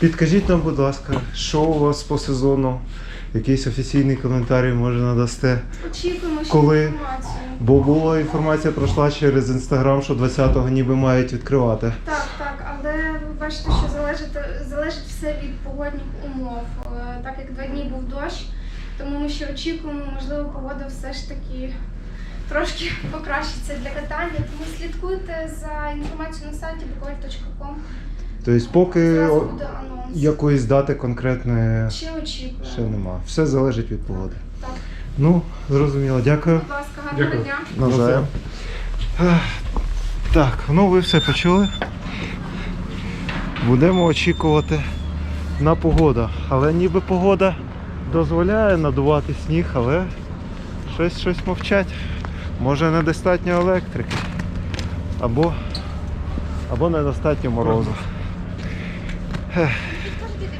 Підкажіть нам, будь ласка, що у вас по сезону? Якийсь офіційний коментарі може надасте? Очікуємо ще Коли? інформацію. Бо була інформація пройшла через інстаграм, що 20-го ніби мають відкривати. Так, так, але ви бачите, що залежить, залежить все від погодних умов. Е, Так як два дні був дощ, тому ми ще очікуємо, можливо, погода все ж таки трошки покращиться для катання. Тому слідкуйте за інформацією на сайті bukoil.com. Тобто, поки Якоїсь дати конкретної Ще очікуємо. ще нема. Все залежить від погоди. Так, Ну, зрозуміло, дякую. будь ласка, гарного Дякую. дня. Навзаєм. Так, ну ви все почули. Будемо очікувати на погоду. Але ніби погода дозволяє надувати сніг, але щось щось мовчать. Може недостатньо електрики. Або, або недостатньо морозу. 違う。